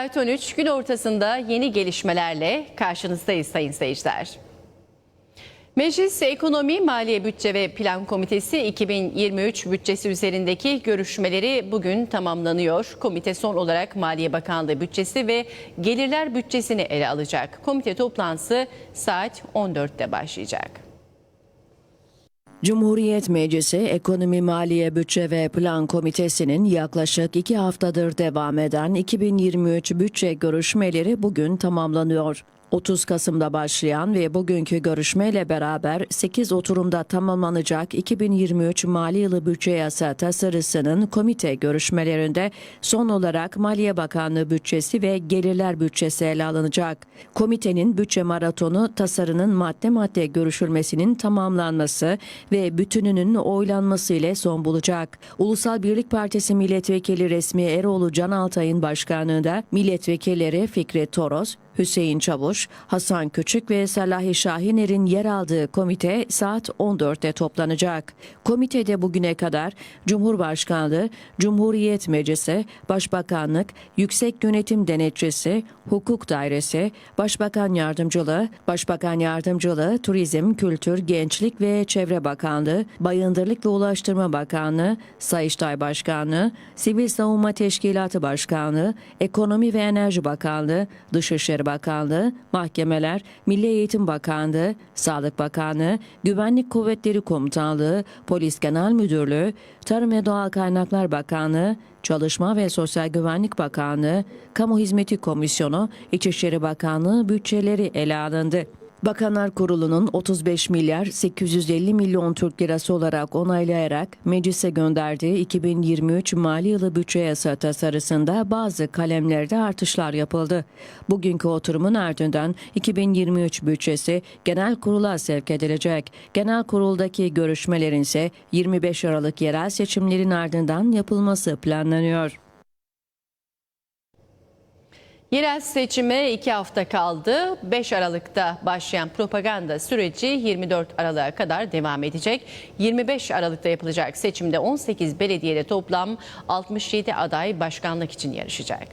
Saat 13 gün ortasında yeni gelişmelerle karşınızdayız sayın seyirciler. Meclis Ekonomi, Maliye Bütçe ve Plan Komitesi 2023 bütçesi üzerindeki görüşmeleri bugün tamamlanıyor. Komite son olarak Maliye Bakanlığı bütçesi ve gelirler bütçesini ele alacak. Komite toplantısı saat 14'te başlayacak. Cumhuriyet Meclisi Ekonomi Maliye Bütçe ve Plan Komitesi'nin yaklaşık iki haftadır devam eden 2023 bütçe görüşmeleri bugün tamamlanıyor. 30 Kasım'da başlayan ve bugünkü görüşmeyle beraber 8 oturumda tamamlanacak 2023 mali yılı bütçe yasa tasarısının komite görüşmelerinde son olarak Maliye Bakanlığı bütçesi ve gelirler bütçesi ele alınacak. Komitenin bütçe maratonu tasarının madde madde görüşülmesinin tamamlanması ve bütününün oylanması ile son bulacak. Ulusal Birlik Partisi Milletvekili Resmi Eroğlu Can Altay'ın başkanlığında milletvekilleri Fikri Toros, Hüseyin Çavuş, Hasan Küçük ve Salahi Şahiner'in yer aldığı komite saat 14'te toplanacak. Komitede bugüne kadar Cumhurbaşkanlığı, Cumhuriyet Meclisi, Başbakanlık, Yüksek Yönetim Denetçisi, Hukuk Dairesi, Başbakan Yardımcılığı, Başbakan Yardımcılığı, Turizm, Kültür, Gençlik ve Çevre Bakanlığı, Bayındırlık ve Ulaştırma Bakanlığı, Sayıştay Başkanlığı, Sivil Savunma Teşkilatı Başkanlığı, Ekonomi ve Enerji Bakanlığı, Dışişleri Bakanlığı, Mahkemeler, Milli Eğitim Bakanlığı, Sağlık Bakanlığı, Güvenlik Kuvvetleri Komutanlığı, Polis Genel Müdürlüğü, Tarım ve Doğal Kaynaklar Bakanlığı, Çalışma ve Sosyal Güvenlik Bakanlığı, Kamu Hizmeti Komisyonu, İçişleri Bakanlığı bütçeleri ele alındı. Bakanlar Kurulu'nun 35 milyar 850 milyon Türk lirası olarak onaylayarak meclise gönderdiği 2023 mali yılı bütçe yasa tasarısında bazı kalemlerde artışlar yapıldı. Bugünkü oturumun ardından 2023 bütçesi genel kurula sevk edilecek. Genel kuruldaki görüşmelerin ise 25 Aralık yerel seçimlerin ardından yapılması planlanıyor. Yerel seçime iki hafta kaldı. 5 Aralık'ta başlayan propaganda süreci 24 Aralık'a kadar devam edecek. 25 Aralık'ta yapılacak seçimde 18 belediyede toplam 67 aday başkanlık için yarışacak.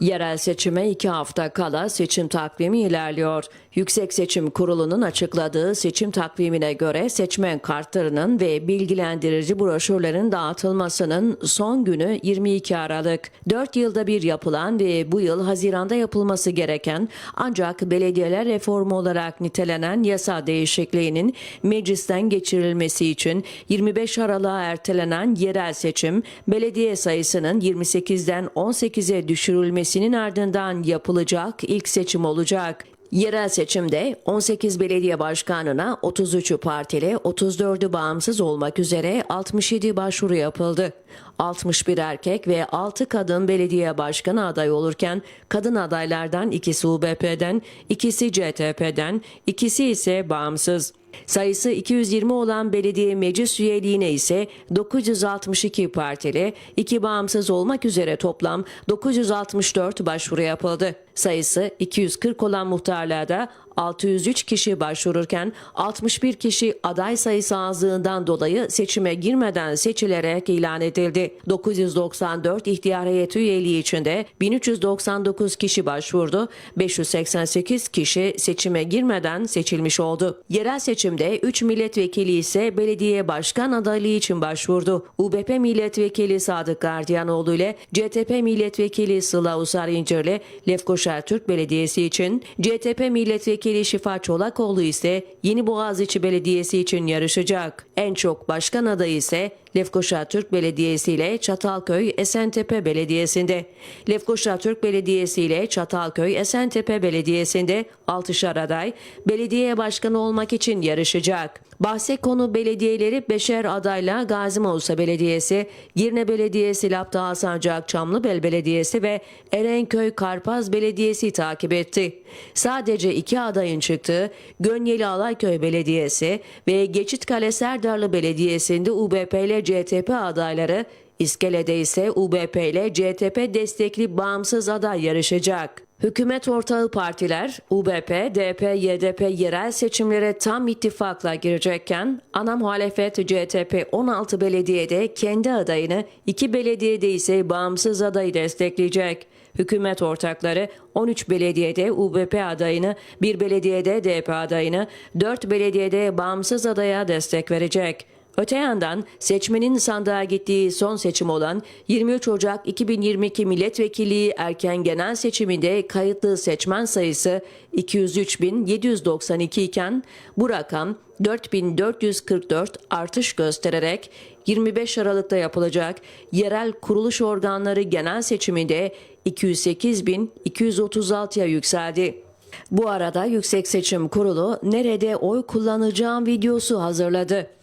Yerel seçime iki hafta kala seçim takvimi ilerliyor. Yüksek Seçim Kurulu'nun açıkladığı seçim takvimine göre seçmen kartlarının ve bilgilendirici broşürlerin dağıtılmasının son günü 22 Aralık. 4 yılda bir yapılan ve bu yıl Haziran'da yapılması gereken ancak belediyeler reformu olarak nitelenen yasa değişikliğinin meclisten geçirilmesi için 25 Aralık'a ertelenen yerel seçim belediye sayısının 28'den 18'e düşürülmesi seçiminin ardından yapılacak ilk seçim olacak. Yerel seçimde 18 belediye başkanına 33'ü partili, 34'ü bağımsız olmak üzere 67 başvuru yapıldı. 61 erkek ve 6 kadın belediye başkanı aday olurken kadın adaylardan ikisi UBP'den, ikisi CTP'den, ikisi ise bağımsız. Sayısı 220 olan belediye meclis üyeliğine ise 962 partili, 2 bağımsız olmak üzere toplam 964 başvuru yapıldı. Sayısı 240 olan muhtarlığa da 603 kişi başvururken 61 kişi aday sayısı azlığından dolayı seçime girmeden seçilerek ilan edildi. 994 ihtiyar heyeti üyeliği içinde 1399 kişi başvurdu. 588 kişi seçime girmeden seçilmiş oldu. Yerel seçimde 3 milletvekili ise belediye başkan adaylığı için başvurdu. UBP milletvekili Sadık Gardiyanoğlu ile CTP milletvekili Sıla Usar İncirli Lefkoşa Türk Belediyesi için CTP milletvekili Vekili Şifa Çolakoğlu ise Yeni Boğaziçi Belediyesi için yarışacak. En çok başkan adayı ise Lefkoşa Türk Belediyesi ile Çatalköy Esentepe Belediyesi'nde. Lefkoşa Türk Belediyesi ile Çatalköy Esentepe Belediyesi'nde 6'şar aday belediye başkanı olmak için yarışacak. Bahse konu belediyeleri Beşer adayla Gazi Mausa Belediyesi, Girne Belediyesi, Lapta Hasancak Çamlıbel Belediyesi ve Erenköy Karpaz Belediyesi takip etti. Sadece iki adayın çıktığı Gönyeli Alayköy Belediyesi ve Geçitkale Serdarlı Belediyesi'nde UBP CTP adayları, İskele'de ise UBP ile CTP destekli bağımsız aday yarışacak. Hükümet ortağı partiler UBP, DP, YDP yerel seçimlere tam ittifakla girecekken ana muhalefet CTP 16 belediyede kendi adayını, 2 belediyede ise bağımsız adayı destekleyecek. Hükümet ortakları 13 belediyede UBP adayını, 1 belediyede DP adayını, 4 belediyede bağımsız adaya destek verecek. Öte yandan seçmenin sandığa gittiği son seçim olan 23 Ocak 2022 milletvekilliği erken genel seçiminde kayıtlı seçmen sayısı 203.792 iken bu rakam 4444 artış göstererek 25 Aralık'ta yapılacak yerel kuruluş organları genel seçiminde 208.236'ya yükseldi. Bu arada Yüksek Seçim Kurulu nerede oy kullanacağım videosu hazırladı.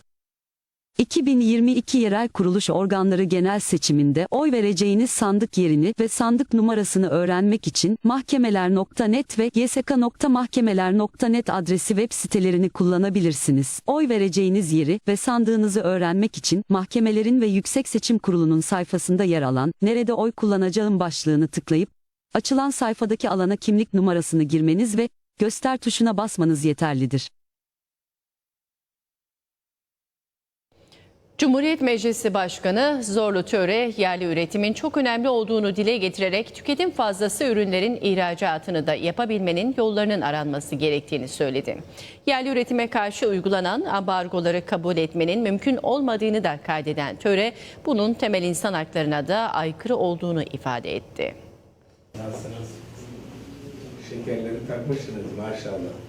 2022 yerel kuruluş organları genel seçiminde oy vereceğiniz sandık yerini ve sandık numarasını öğrenmek için mahkemeler.net ve ysk.mahkemeler.net adresi web sitelerini kullanabilirsiniz. Oy vereceğiniz yeri ve sandığınızı öğrenmek için mahkemelerin ve Yüksek Seçim Kurulu'nun sayfasında yer alan Nerede oy kullanacağım başlığını tıklayıp açılan sayfadaki alana kimlik numarasını girmeniz ve göster tuşuna basmanız yeterlidir. Cumhuriyet Meclisi Başkanı Zorlu Töre yerli üretimin çok önemli olduğunu dile getirerek tüketim fazlası ürünlerin ihracatını da yapabilmenin yollarının aranması gerektiğini söyledi. Yerli üretime karşı uygulanan ambargoları kabul etmenin mümkün olmadığını da kaydeden Töre bunun temel insan haklarına da aykırı olduğunu ifade etti. Nasılsınız? Şekerleri takmışsınız maşallah.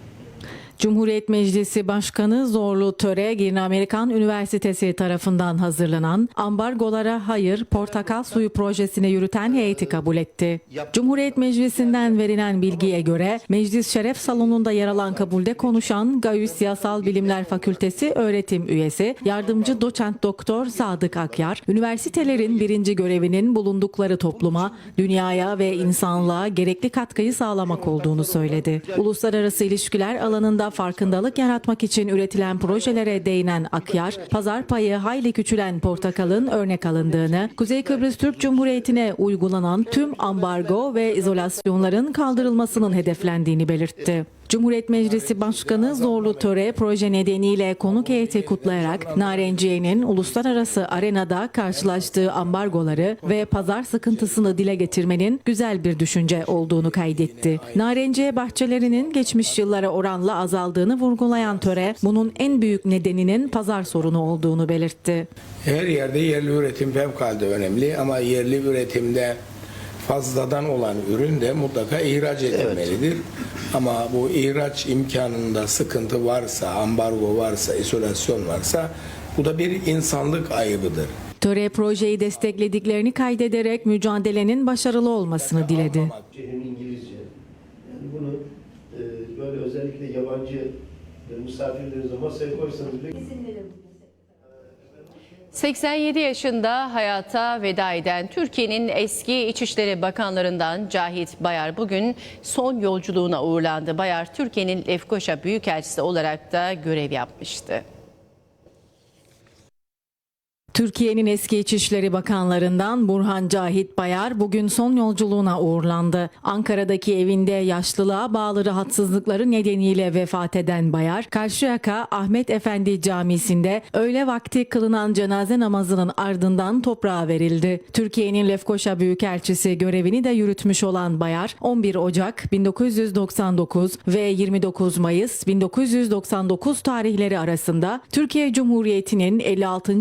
Cumhuriyet Meclisi Başkanı Zorlu Töre, Girne Amerikan Üniversitesi tarafından hazırlanan ambargolara hayır portakal suyu projesini yürüten heyeti kabul etti. Cumhuriyet Meclisi'nden verilen bilgiye göre Meclis Şeref Salonu'nda yer alan kabulde konuşan GAÜ Siyasal Bilimler Fakültesi öğretim üyesi, yardımcı doçent doktor Sadık Akyar, üniversitelerin birinci görevinin bulundukları topluma, dünyaya ve insanlığa gerekli katkıyı sağlamak olduğunu söyledi. Uluslararası ilişkiler alanında farkındalık yaratmak için üretilen projelere değinen Akyar, pazar payı hayli küçülen portakalın örnek alındığını, Kuzey Kıbrıs Türk Cumhuriyeti'ne uygulanan tüm ambargo ve izolasyonların kaldırılmasının hedeflendiğini belirtti. Cumhuriyet Meclisi Başkanı Zorlu Töre proje nedeniyle konuk heyeti kutlayarak Narenciye'nin uluslararası arenada karşılaştığı ambargoları ve pazar sıkıntısını dile getirmenin güzel bir düşünce olduğunu kaydetti. Narenciye bahçelerinin geçmiş yıllara oranla azaldığını vurgulayan Töre, bunun en büyük nedeninin pazar sorunu olduğunu belirtti. Her yerde yerli üretim fevkalade önemli ama yerli üretimde fazladan olan ürün de mutlaka ihraç edilmelidir. Ama bu ihraç imkanında sıkıntı varsa, ambargo varsa, izolasyon varsa bu da bir insanlık ayıbıdır. Töre projeyi desteklediklerini kaydederek mücadelenin başarılı olmasını diledi. İngilizce. Yani bunu e, böyle özellikle yabancı e, misafirlerinize masaya koysanız bile 87 yaşında hayata veda eden Türkiye'nin eski İçişleri Bakanlarından Cahit Bayar bugün son yolculuğuna uğurlandı. Bayar Türkiye'nin Lefkoşa Büyükelçisi olarak da görev yapmıştı. Türkiye'nin eski İçişleri Bakanlarından Burhan Cahit Bayar bugün son yolculuğuna uğurlandı. Ankara'daki evinde yaşlılığa bağlı rahatsızlıkları nedeniyle vefat eden Bayar, Karşıyaka Ahmet Efendi Camisi'nde öğle vakti kılınan cenaze namazının ardından toprağa verildi. Türkiye'nin Lefkoşa Büyükelçisi görevini de yürütmüş olan Bayar, 11 Ocak 1999 ve 29 Mayıs 1999 tarihleri arasında Türkiye Cumhuriyeti'nin 56.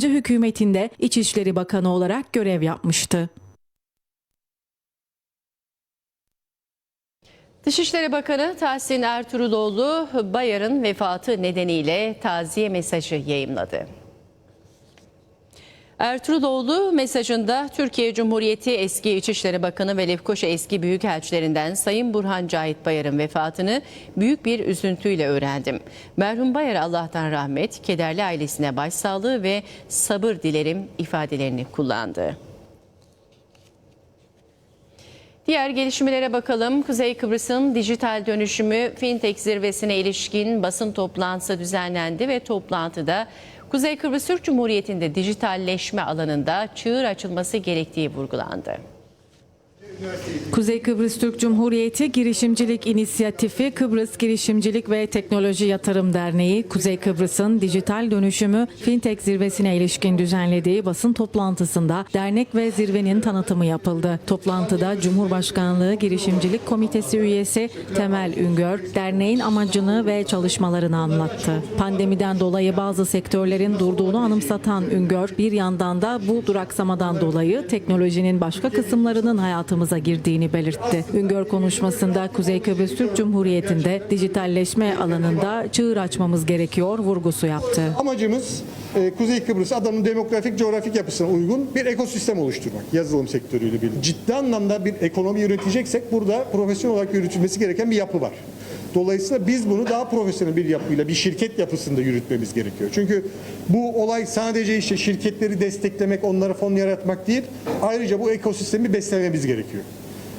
hükümetinde İçişleri Bakanı olarak görev yapmıştı. Dışişleri Bakanı Tahsin Ertuğruloğlu Bayar'ın vefatı nedeniyle taziye mesajı yayımladı. Ertuğruloğlu mesajında Türkiye Cumhuriyeti eski İçişleri Bakanı ve Lefkoşa eski büyükelçilerinden Sayın Burhan Cahit Bayar'ın vefatını büyük bir üzüntüyle öğrendim. Merhum Bayar'a Allah'tan rahmet, kederli ailesine başsağlığı ve sabır dilerim ifadelerini kullandı. Diğer gelişmelere bakalım. Kuzey Kıbrıs'ın dijital dönüşümü fintech zirvesine ilişkin basın toplantısı düzenlendi ve toplantıda Kuzey Kıbrıs Türk Cumhuriyeti'nde dijitalleşme alanında çığır açılması gerektiği vurgulandı. Kuzey Kıbrıs Türk Cumhuriyeti Girişimcilik İnisiyatifi Kıbrıs Girişimcilik ve Teknoloji Yatırım Derneği, Kuzey Kıbrıs'ın dijital dönüşümü fintech zirvesine ilişkin düzenlediği basın toplantısında dernek ve zirvenin tanıtımı yapıldı. Toplantıda Cumhurbaşkanlığı Girişimcilik Komitesi üyesi Temel Üngör, derneğin amacını ve çalışmalarını anlattı. Pandemiden dolayı bazı sektörlerin durduğunu anımsatan Üngör, bir yandan da bu duraksamadan dolayı teknolojinin başka kısımlarının hayatımıza girdiğini belirtti. Üngör konuşmasında Kuzey Kıbrıs Türk Cumhuriyeti'nde dijitalleşme alanında çığır açmamız gerekiyor vurgusu yaptı. Amacımız e, Kuzey Kıbrıs adanın demografik coğrafik yapısına uygun bir ekosistem oluşturmak yazılım sektörüyle birlikte. Ciddi anlamda bir ekonomi yöneteceksek burada profesyonel olarak yürütülmesi gereken bir yapı var. Dolayısıyla biz bunu daha profesyonel bir yapıyla, bir şirket yapısında yürütmemiz gerekiyor. Çünkü bu olay sadece işte şirketleri desteklemek, onlara fon yaratmak değil, ayrıca bu ekosistemi beslememiz gerekiyor.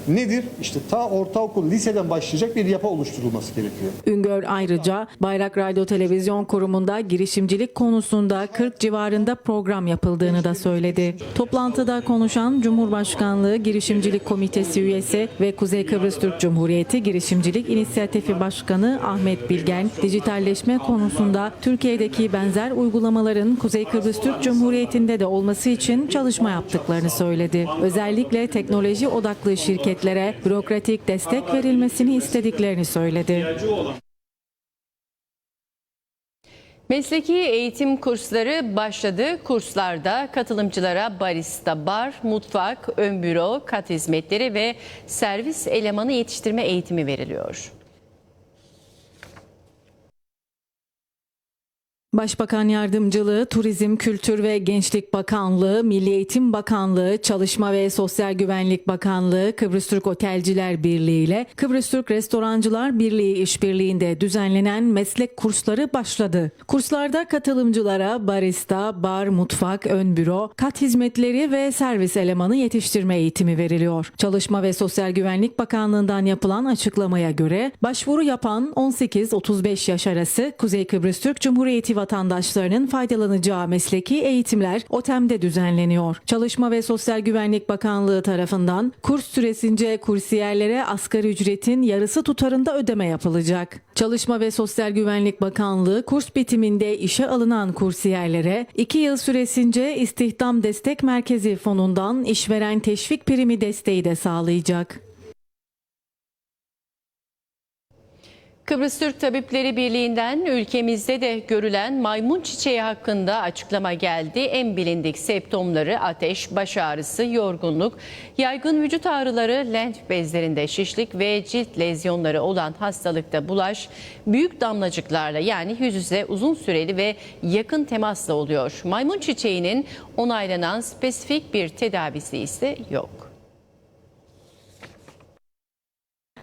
Nedir? İşte ta ortaokul, liseden başlayacak bir yapı oluşturulması gerekiyor. Üngör ayrıca Bayrak Radyo Televizyon Kurumu'nda girişimcilik konusunda 40 civarında program yapıldığını da söyledi. Toplantıda konuşan Cumhurbaşkanlığı Girişimcilik Komitesi üyesi ve Kuzey Kıbrıs Türk Cumhuriyeti Girişimcilik İnisiyatifi Başkanı Ahmet Bilgen, dijitalleşme konusunda Türkiye'deki benzer uygulamaların Kuzey Kıbrıs Türk Cumhuriyeti'nde de olması için çalışma yaptıklarını söyledi. Özellikle teknoloji odaklı şirketlere bürokratik destek verilmesini istediklerini söyledi. Mesleki eğitim kursları başladı. Kurslarda katılımcılara barista, bar, mutfak, ön büro, kat hizmetleri ve servis elemanı yetiştirme eğitimi veriliyor. Başbakan Yardımcılığı, Turizm, Kültür ve Gençlik Bakanlığı, Milli Eğitim Bakanlığı, Çalışma ve Sosyal Güvenlik Bakanlığı, Kıbrıs Türk Otelciler Birliği ile Kıbrıs Türk Restorancılar Birliği işbirliğinde düzenlenen meslek kursları başladı. Kurslarda katılımcılara barista, bar, mutfak, ön büro, kat hizmetleri ve servis elemanı yetiştirme eğitimi veriliyor. Çalışma ve Sosyal Güvenlik Bakanlığı'ndan yapılan açıklamaya göre başvuru yapan 18-35 yaş arası Kuzey Kıbrıs Türk Cumhuriyeti vatandaşlarının faydalanacağı mesleki eğitimler OTEM'de düzenleniyor. Çalışma ve Sosyal Güvenlik Bakanlığı tarafından kurs süresince kursiyerlere asgari ücretin yarısı tutarında ödeme yapılacak. Çalışma ve Sosyal Güvenlik Bakanlığı kurs bitiminde işe alınan kursiyerlere 2 yıl süresince İstihdam Destek Merkezi fonundan işveren teşvik primi desteği de sağlayacak. Kıbrıs Türk Tabipleri Birliği'nden ülkemizde de görülen maymun çiçeği hakkında açıklama geldi. En bilindik septomları ateş, baş ağrısı, yorgunluk, yaygın vücut ağrıları, lenf bezlerinde şişlik ve cilt lezyonları olan hastalıkta bulaş büyük damlacıklarla yani yüz yüze uzun süreli ve yakın temasla oluyor. Maymun çiçeğinin onaylanan spesifik bir tedavisi ise yok.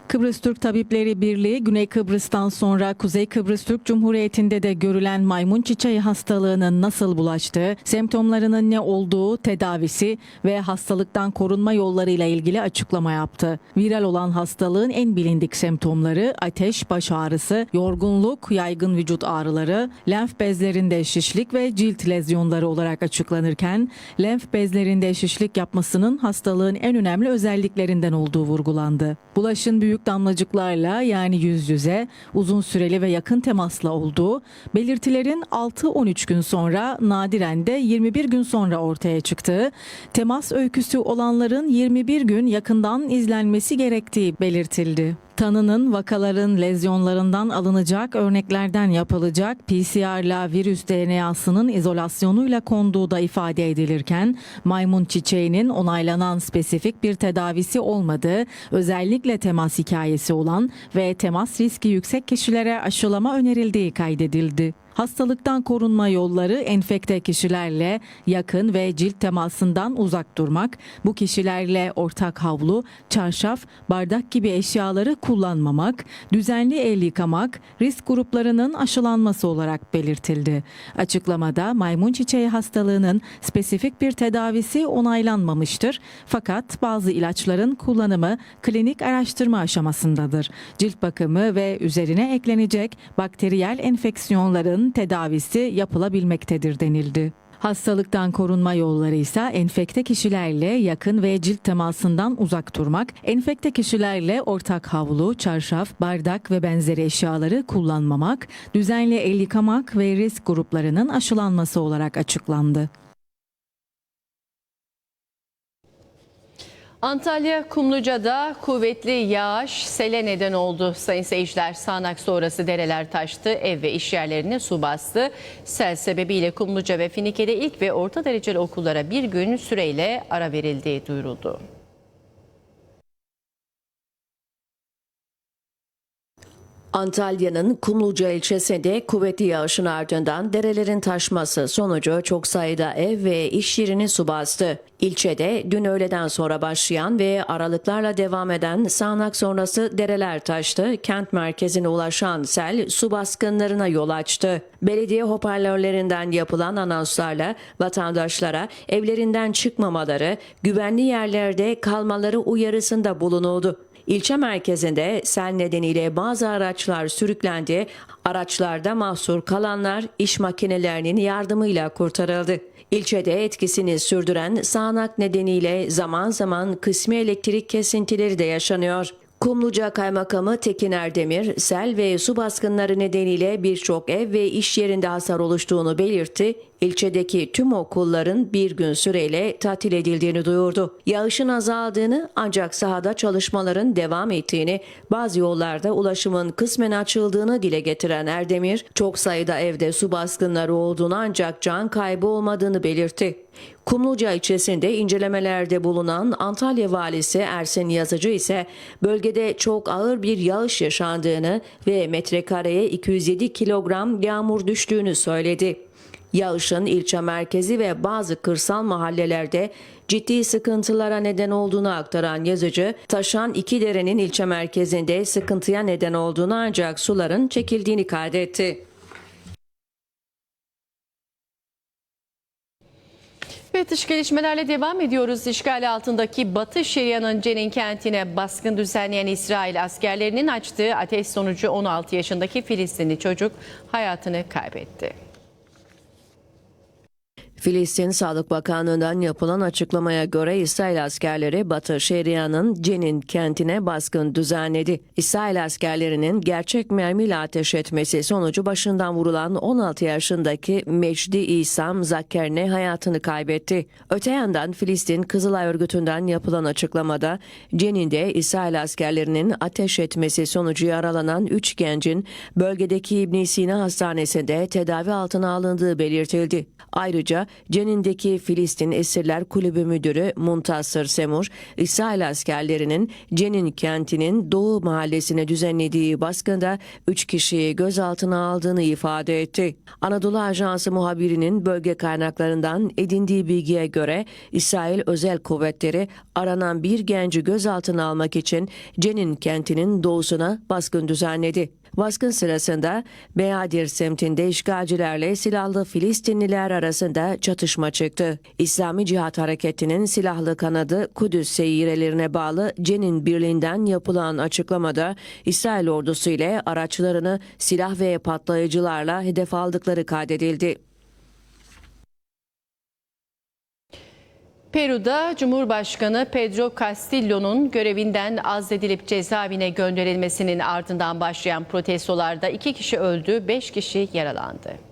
Kıbrıs Türk Tabipleri Birliği, Güney Kıbrıs'tan sonra Kuzey Kıbrıs Türk Cumhuriyeti'nde de görülen maymun çiçeği hastalığının nasıl bulaştığı, semptomlarının ne olduğu, tedavisi ve hastalıktan korunma yollarıyla ilgili açıklama yaptı. Viral olan hastalığın en bilindik semptomları ateş, baş ağrısı, yorgunluk, yaygın vücut ağrıları, lenf bezlerinde şişlik ve cilt lezyonları olarak açıklanırken, lenf bezlerinde şişlik yapmasının hastalığın en önemli özelliklerinden olduğu vurgulandı. Bulaşın büyük damlacıklarla yani yüz yüze, uzun süreli ve yakın temasla olduğu, belirtilerin 6-13 gün sonra nadiren de 21 gün sonra ortaya çıktığı, temas öyküsü olanların 21 gün yakından izlenmesi gerektiği belirtildi. Tanının vakaların lezyonlarından alınacak örneklerden yapılacak PCR'la virüs DNA'sının izolasyonuyla konduğu da ifade edilirken maymun çiçeğinin onaylanan spesifik bir tedavisi olmadığı, özellikle temas hikayesi olan ve temas riski yüksek kişilere aşılama önerildiği kaydedildi. Hastalıktan korunma yolları enfekte kişilerle yakın ve cilt temasından uzak durmak, bu kişilerle ortak havlu, çarşaf, bardak gibi eşyaları kullanmamak, düzenli el yıkamak, risk gruplarının aşılanması olarak belirtildi. Açıklamada maymun çiçeği hastalığının spesifik bir tedavisi onaylanmamıştır. Fakat bazı ilaçların kullanımı klinik araştırma aşamasındadır. Cilt bakımı ve üzerine eklenecek bakteriyel enfeksiyonların tedavisi yapılabilmektedir denildi. Hastalıktan korunma yolları ise enfekte kişilerle yakın ve cilt temasından uzak durmak, enfekte kişilerle ortak havlu, çarşaf, bardak ve benzeri eşyaları kullanmamak, düzenli el yıkamak ve risk gruplarının aşılanması olarak açıklandı. Antalya Kumluca'da kuvvetli yağış sele neden oldu. Sayın seyirciler sağanak sonrası dereler taştı, ev ve iş yerlerini su bastı. Sel sebebiyle Kumluca ve Finike'de ilk ve orta dereceli okullara bir gün süreyle ara verildiği duyuruldu. Antalya'nın Kumluca ilçesinde kuvvetli yağışın ardından derelerin taşması sonucu çok sayıda ev ve iş yerini su bastı. İlçede dün öğleden sonra başlayan ve aralıklarla devam eden sağanak sonrası dereler taştı. Kent merkezine ulaşan sel su baskınlarına yol açtı. Belediye hoparlörlerinden yapılan anonslarla vatandaşlara evlerinden çıkmamaları, güvenli yerlerde kalmaları uyarısında bulunuldu. İlçe merkezinde sel nedeniyle bazı araçlar sürüklendi. Araçlarda mahsur kalanlar iş makinelerinin yardımıyla kurtarıldı. İlçede etkisini sürdüren sağanak nedeniyle zaman zaman kısmi elektrik kesintileri de yaşanıyor. Kumluca Kaymakamı Tekin Erdemir, sel ve su baskınları nedeniyle birçok ev ve iş yerinde hasar oluştuğunu belirtti. İlçedeki tüm okulların bir gün süreyle tatil edildiğini duyurdu. Yağışın azaldığını ancak sahada çalışmaların devam ettiğini, bazı yollarda ulaşımın kısmen açıldığını dile getiren Erdemir, çok sayıda evde su baskınları olduğunu ancak can kaybı olmadığını belirtti. Kumluca ilçesinde incelemelerde bulunan Antalya valisi Ersin Yazıcı ise bölgede çok ağır bir yağış yaşandığını ve metrekareye 207 kilogram yağmur düştüğünü söyledi. Yağışın ilçe merkezi ve bazı kırsal mahallelerde ciddi sıkıntılara neden olduğunu aktaran yazıcı, taşan iki derenin ilçe merkezinde sıkıntıya neden olduğunu ancak suların çekildiğini kaydetti. Dış gelişmelerle devam ediyoruz. İşgal altındaki Batı Şeria'nın Cenin kentine baskın düzenleyen İsrail askerlerinin açtığı ateş sonucu 16 yaşındaki Filistinli çocuk hayatını kaybetti. Filistin Sağlık Bakanlığı'ndan yapılan açıklamaya göre İsrail askerleri Batı Şeria'nın Cenin kentine baskın düzenledi. İsrail askerlerinin gerçek mermiyle ateş etmesi sonucu başından vurulan 16 yaşındaki Mecdi İsam Zakkerne hayatını kaybetti. Öte yandan Filistin Kızılay Örgütü'nden yapılan açıklamada Cenin'de İsrail askerlerinin ateş etmesi sonucu yaralanan 3 gencin bölgedeki İbn Sina Hastanesi'nde tedavi altına alındığı belirtildi. Ayrıca Cenin'deki Filistin Esirler Kulübü Müdürü Muntasır Semur, İsrail askerlerinin Cenin kentinin Doğu Mahallesi'ne düzenlediği baskında 3 kişiyi gözaltına aldığını ifade etti. Anadolu Ajansı muhabirinin bölge kaynaklarından edindiği bilgiye göre İsrail Özel Kuvvetleri aranan bir genci gözaltına almak için Cenin kentinin doğusuna baskın düzenledi. Baskın sırasında Beadir semtinde işgalcilerle silahlı Filistinliler arasında çatışma çıktı. İslami Cihat Hareketi'nin silahlı kanadı Kudüs seyirelerine bağlı Cenin Birliği'nden yapılan açıklamada İsrail ordusu ile araçlarını silah ve patlayıcılarla hedef aldıkları kaydedildi. Peru'da Cumhurbaşkanı Pedro Castillo'nun görevinden azledilip cezaevine gönderilmesinin ardından başlayan protestolarda iki kişi öldü, beş kişi yaralandı.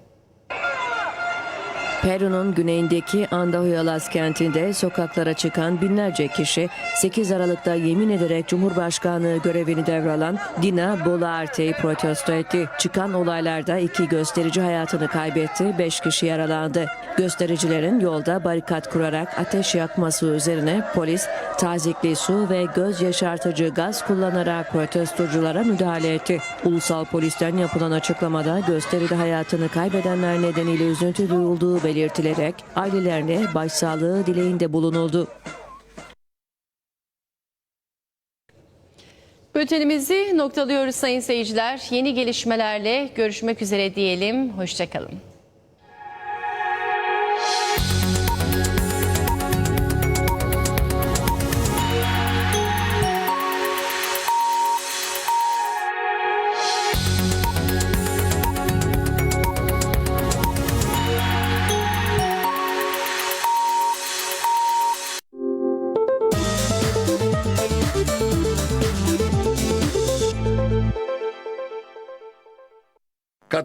Peru'nun güneyindeki Andahuaylas kentinde sokaklara çıkan binlerce kişi 8 Aralık'ta yemin ederek Cumhurbaşkanlığı görevini devralan Dina Boluarte'yi protesto etti. Çıkan olaylarda iki gösterici hayatını kaybetti, 5 kişi yaralandı. Göstericilerin yolda barikat kurarak ateş yakması üzerine polis tazikli su ve göz yaşartıcı gaz kullanarak protestoculara müdahale etti. Ulusal polisten yapılan açıklamada gösteride hayatını kaybedenler nedeniyle üzüntü duyulduğu belirtilerek ailelerine başsağlığı dileğinde bulunuldu. Bültenimizi noktalıyoruz sayın seyirciler. Yeni gelişmelerle görüşmek üzere diyelim. Hoşçakalın.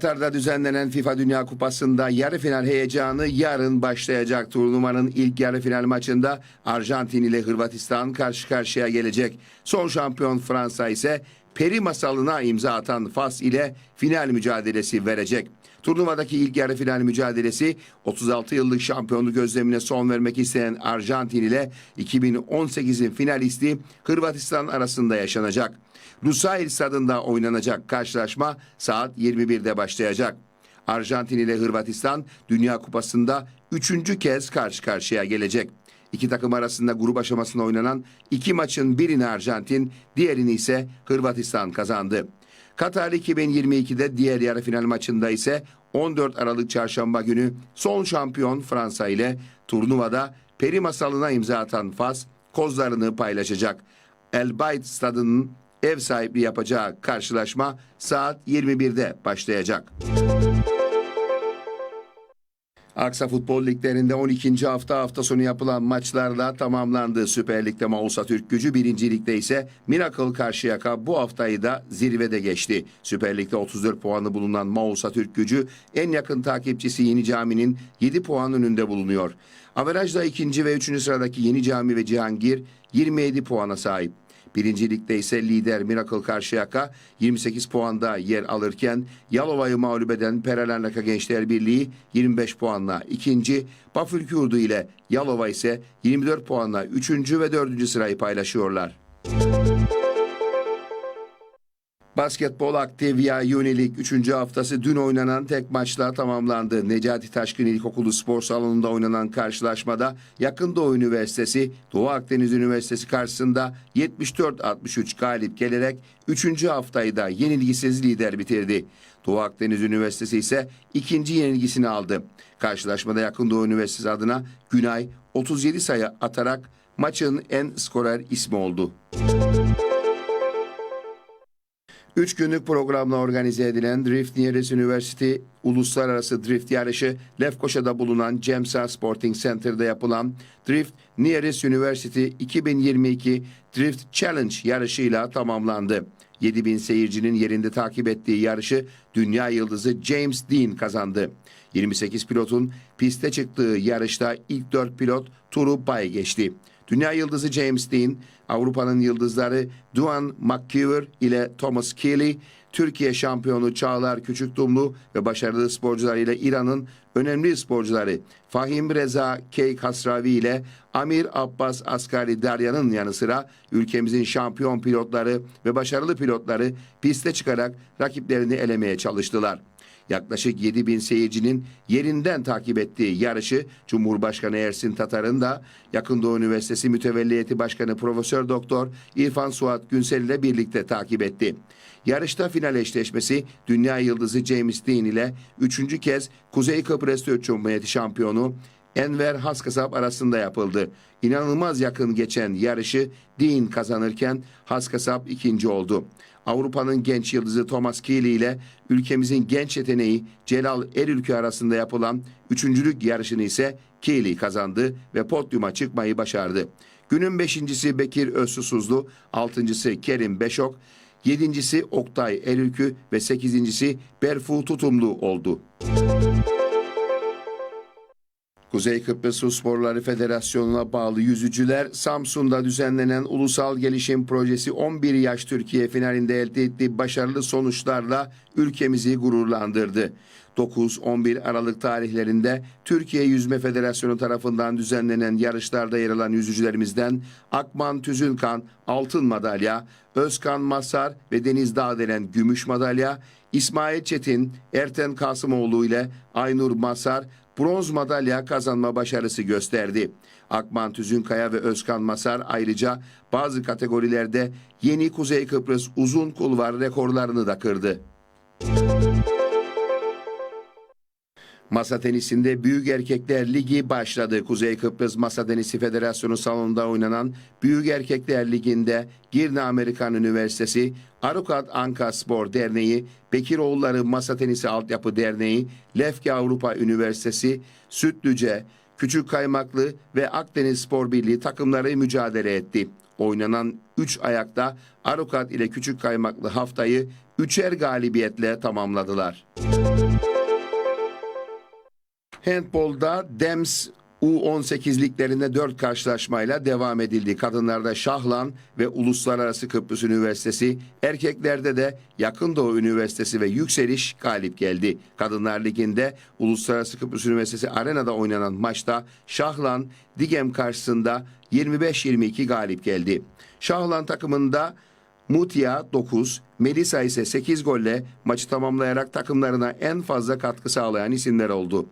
Katar'da düzenlenen FIFA Dünya Kupası'nda yarı final heyecanı yarın başlayacak. Turnuvanın ilk yarı final maçında Arjantin ile Hırvatistan karşı karşıya gelecek. Son şampiyon Fransa ise peri masalına imza atan Fas ile final mücadelesi verecek. Turnuvadaki ilk yarı final mücadelesi 36 yıllık şampiyonluk özlemine son vermek isteyen Arjantin ile 2018'in finalisti Hırvatistan arasında yaşanacak. Lusail stadında oynanacak karşılaşma saat 21'de başlayacak. Arjantin ile Hırvatistan Dünya Kupası'nda üçüncü kez karşı karşıya gelecek. İki takım arasında grup aşamasında oynanan iki maçın birini Arjantin, diğerini ise Hırvatistan kazandı. Katar 2022'de diğer yarı final maçında ise 14 Aralık Çarşamba günü son şampiyon Fransa ile turnuvada peri masalına imza atan Fas kozlarını paylaşacak. El Bayt stadının ev sahipliği yapacağı karşılaşma saat 21'de başlayacak. Aksa Futbol Liglerinde 12. hafta hafta sonu yapılan maçlarla tamamlandı. Süper Lig'de Mausa Türk Gücü, 1. Lig'de ise Miracle Karşıyaka bu haftayı da zirvede geçti. Süper Lig'de 34 puanı bulunan Mausa Türk Gücü en yakın takipçisi Yeni Cami'nin 7 puan önünde bulunuyor. Averajda 2. ve 3. sıradaki Yeni Cami ve Cihangir 27 puana sahip. Birinci ligde ise lider Miracle Karşıyaka 28 puanda yer alırken Yalova'yı mağlup eden Peralarnaka Gençler Birliği 25 puanla ikinci, Bafülkürdu ile Yalova ise 24 puanla üçüncü ve dördüncü sırayı paylaşıyorlar. Basketbol Aktivya Unilik 3. haftası dün oynanan tek maçla tamamlandı. Necati Taşkın İlkokulu Spor Salonu'nda oynanan karşılaşmada Yakın Doğu Üniversitesi Doğu Akdeniz Üniversitesi karşısında 74-63 galip gelerek 3. haftayı da yenilgisiz lider bitirdi. Doğu Akdeniz Üniversitesi ise ikinci yenilgisini aldı. Karşılaşmada Yakın Doğu Üniversitesi adına Günay 37 sayı atarak maçın en skorer ismi oldu. Üç günlük programla organize edilen Drift Nearest University Uluslararası Drift Yarışı Lefkoşa'da bulunan Cemsa Sporting Center'da yapılan Drift Nearest University 2022 Drift Challenge yarışıyla tamamlandı. 7000 seyircinin yerinde takip ettiği yarışı dünya yıldızı James Dean kazandı. 28 pilotun piste çıktığı yarışta ilk 4 pilot turu bay geçti. Dünya yıldızı James Dean, Avrupa'nın yıldızları Duan McKeever ile Thomas Keeley, Türkiye şampiyonu Çağlar Küçükdumlu ve başarılı sporcular ile İran'ın önemli sporcuları Fahim Reza Keyk Hasravi ile Amir Abbas Asgari Derya'nın yanı sıra ülkemizin şampiyon pilotları ve başarılı pilotları piste çıkarak rakiplerini elemeye çalıştılar. Yaklaşık 7 bin seyircinin yerinden takip ettiği yarışı Cumhurbaşkanı Ersin Tatar'ın da Yakın Doğu Üniversitesi Mütevelliyeti Başkanı Profesör Doktor İrfan Suat Günsel ile birlikte takip etti. Yarışta final eşleşmesi dünya yıldızı James Dean ile üçüncü kez Kuzey Kıbrıs Türk Cumhuriyeti şampiyonu Enver Haskasap arasında yapıldı. İnanılmaz yakın geçen yarışı Dean kazanırken Haskasap ikinci oldu. Avrupa'nın genç yıldızı Thomas Keeley ile ülkemizin genç yeteneği Celal Erülkü arasında yapılan üçüncülük yarışını ise Keeley kazandı ve podyuma çıkmayı başardı. Günün beşincisi Bekir Özsusuzlu, altıncısı Kerim Beşok, yedincisi Oktay Erülkü ve sekizincisi Berfu Tutumlu oldu. Kuzey Kıbrıs Sporları Federasyonu'na bağlı yüzücüler Samsun'da düzenlenen Ulusal Gelişim Projesi 11 yaş Türkiye finalinde elde ettiği başarılı sonuçlarla ülkemizi gururlandırdı. 9-11 Aralık tarihlerinde Türkiye Yüzme Federasyonu tarafından düzenlenen yarışlarda yer alan yüzücülerimizden Akman Tüzünkan altın madalya, Özkan Masar ve Deniz Dağdelen gümüş madalya, İsmail Çetin, Erten Kasımoğlu ile Aynur Masar bronz madalya kazanma başarısı gösterdi. Akman Tüzünkaya ve Özkan Masar ayrıca bazı kategorilerde yeni Kuzey Kıbrıs uzun kulvar rekorlarını da kırdı. Masa tenisinde Büyük Erkekler Ligi başladı. Kuzey Kıbrıs Masa Tenisi Federasyonu salonunda oynanan Büyük Erkekler Ligi'nde Girne Amerikan Üniversitesi, Arukat Anka Spor Derneği, Bekiroğulları Masa Tenisi Altyapı Derneği, Lefke Avrupa Üniversitesi, Sütlüce, Küçük Kaymaklı ve Akdeniz Spor Birliği takımları mücadele etti. Oynanan 3 ayakta Arukat ile Küçük Kaymaklı haftayı üçer galibiyetle tamamladılar. Handbolda Dems U18 liglerinde 4 karşılaşmayla devam edildi. Kadınlarda Şahlan ve Uluslararası Kıbrıs Üniversitesi, erkeklerde de Yakın Doğu Üniversitesi ve Yükseliş galip geldi. Kadınlar Ligi'nde Uluslararası Kıbrıs Üniversitesi Arena'da oynanan maçta Şahlan Digem karşısında 25-22 galip geldi. Şahlan takımında Mutia 9, Melisa ise 8 golle maçı tamamlayarak takımlarına en fazla katkı sağlayan isimler oldu.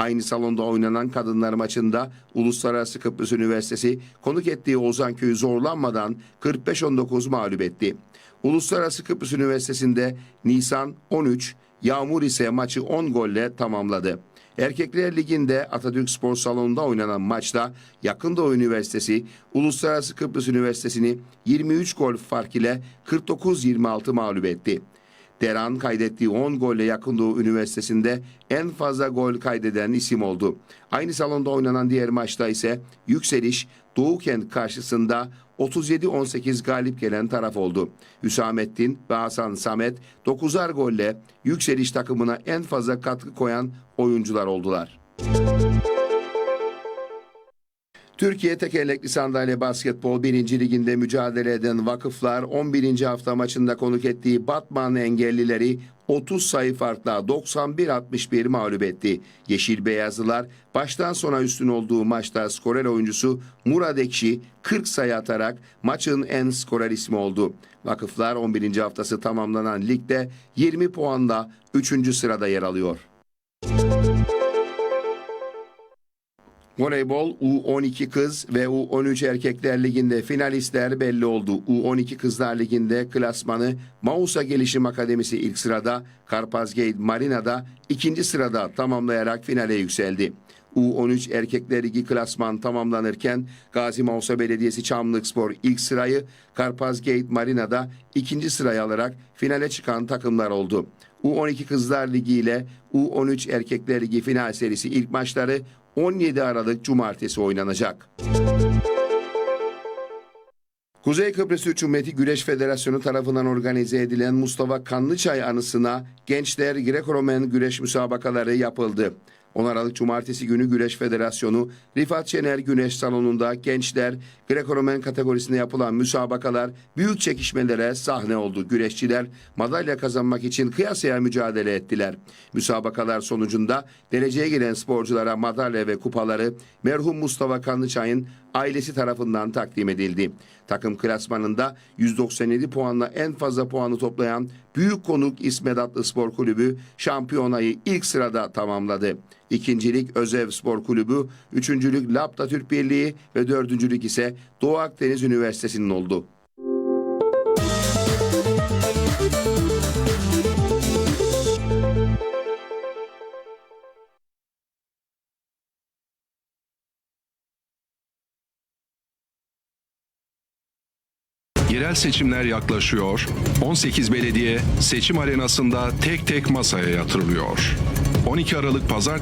Aynı salonda oynanan kadınlar maçında Uluslararası Kıbrıs Üniversitesi konuk ettiği Ozanköy'ü zorlanmadan 45-19 mağlup etti. Uluslararası Kıbrıs Üniversitesi'nde Nisan 13, Yağmur ise maçı 10 golle tamamladı. Erkekler Ligi'nde Atatürk Spor Salonu'nda oynanan maçta Yakın Doğu Üniversitesi Uluslararası Kıbrıs Üniversitesi'ni 23 gol fark ile 49-26 mağlup etti. Deran kaydettiği 10 golle Yakın Doğu Üniversitesi'nde en fazla gol kaydeden isim oldu. Aynı salonda oynanan diğer maçta ise Yükseliş Doğu Kent karşısında 37-18 galip gelen taraf oldu. Hüsamettin ve Hasan Samet 9'ar golle Yükseliş takımına en fazla katkı koyan oyuncular oldular. Türkiye Tekerlekli Sandalye Basketbol 1. Liginde mücadele eden Vakıflar 11. hafta maçında konuk ettiği Batman engellileri 30 sayı farkla 91-61 mağlup etti. Yeşil Beyazlılar baştan sona üstün olduğu maçta skorer oyuncusu Murad Ekşi 40 sayı atarak maçın en skorer ismi oldu. Vakıflar 11. haftası tamamlanan ligde 20 puanla 3. sırada yer alıyor. Voleybol U12 kız ve U13 erkekler liginde finalistler belli oldu. U12 kızlar liginde klasmanı Mausa Gelişim Akademisi ilk sırada, Karpazgate Marina'da ikinci sırada tamamlayarak finale yükseldi. U13 Erkekler Ligi klasman tamamlanırken Gazi Mausa Belediyesi Çamlıkspor ilk sırayı, Karpazgate Marina'da ikinci sırayı alarak finale çıkan takımlar oldu. U12 Kızlar Ligi ile U13 Erkekler Ligi final serisi ilk maçları 17 Aralık Cumartesi oynanacak. Kuzey Kıbrıs Türk Cumhuriyeti Güreş Federasyonu tarafından organize edilen Mustafa Kanlıçay anısına Gençler Greco-Romen güreş müsabakaları yapıldı. 10 Aralık Cumartesi günü Güreş Federasyonu Rifat Şener Güneş Salonu'nda gençler Greco-Romen kategorisinde yapılan müsabakalar büyük çekişmelere sahne oldu. Güreşçiler madalya kazanmak için kıyasaya mücadele ettiler. Müsabakalar sonucunda dereceye giren sporculara madalya ve kupaları merhum Mustafa Kanlıçay'ın ailesi tarafından takdim edildi. Takım klasmanında 197 puanla en fazla puanı toplayan Büyük Konuk İsmet Atlı Spor Kulübü şampiyonayı ilk sırada tamamladı. İkincilik Özev Spor Kulübü, üçüncülük Lapta Türk Birliği ve dördüncülük ise Doğu Akdeniz Üniversitesi'nin oldu. Yerel seçimler yaklaşıyor. 18 belediye seçim arenasında tek tek masaya yatırılıyor. 12 Aralık pazartesi